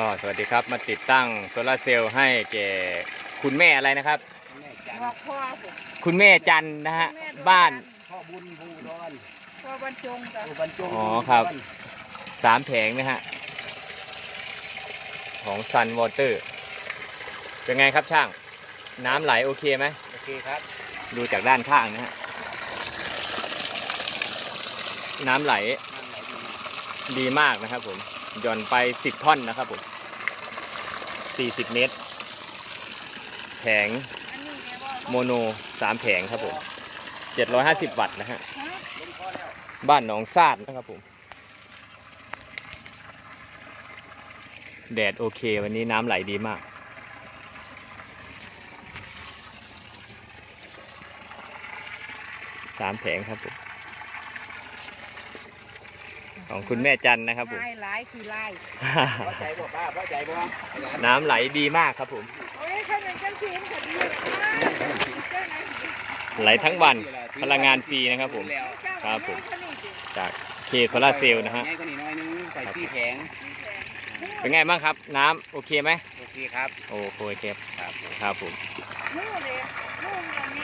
ก็สวัสดีครับมาติดตั้งโซลาร์เซลล์ให้แก่คุณแม่อะไรนะครับแม่จันบอกพ่อผมคุณแม่จันนะฮะบ้าน พ่อบุญภูดอนพ่อบรรจงกับผู้บรรจงอ๋อครับ สามแผงนะฮะ ของซันวอเตอร์เป็นไงครับช่าง น้ำไหลโอเคไหม โอเคครับดูจากด้านข้างนะฮะ น้ำไหลนั่งไหนดีดีมากนะครับผม หย่อนไป10ท่อนนะครับผม40เมตร แผงอันนี้เนี่ยว่าโมโน3แผงครับผม750วัตต์นะฮะ บ้านหนองซาดนะครับผม แดดโอเควันนี้น้ำไหลดีมากสามแผงครับผม ของคุณแม่จันนะครับผมลายหลายคือลายพอใจบ่ป้าพอใจบ่น้ำไหลดีมากครับผม โอ้ยขนาดจังสีนก็ดีเลยนะเจ้าไหนไหลทั้งวันพลังงานฟรีนะครับผมแล้วครับผมเจ้าไหนคนนี้ดิจากเคโซลาร์เซลล์นะฮะ ง่ายกว่านี้หน้อยนึงใส่ที่แผงเป็นไงบ้างครับ น้ำโอเคไหม โอเคครับ โอเคครับครับ ครับผม นู่นเลยนู่นตรงนี้